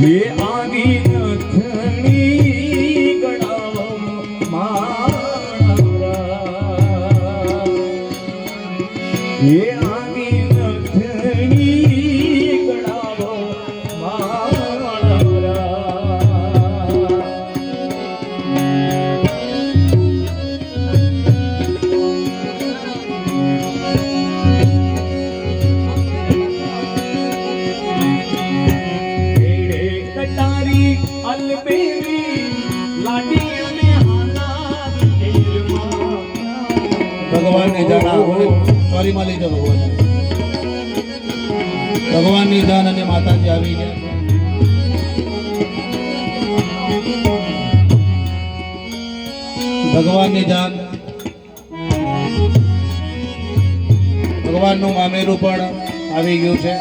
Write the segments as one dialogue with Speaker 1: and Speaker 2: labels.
Speaker 1: મેં આવી નથણી ગણાવ મારા
Speaker 2: ભગવાન ભગવાનની જાન અને માતાજી આવી ગયા ભગવાનની જાન ભગવાનનું મામેરું પણ આવી ગયું છે.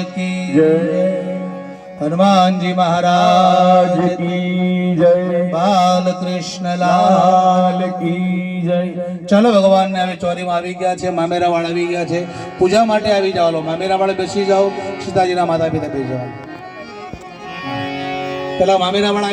Speaker 2: की
Speaker 1: જય.
Speaker 2: હનુમાનજી
Speaker 1: રાજ
Speaker 2: મહારાજ
Speaker 1: કી જય.
Speaker 2: બાલકૃષ્ણ લાલ
Speaker 1: કી જય.
Speaker 2: ચાલો ભગવાનને હવે ચોરીમાં આવી ગયા છે મામેરા વાળ આવી ગયા છે. પૂજા માટે આવી જાઓ. લો મામેરા વાળે બેસી જાઓ. સીતાજીના માતા પિતા બેસી જાઓ. પેલા મામેરા વાળા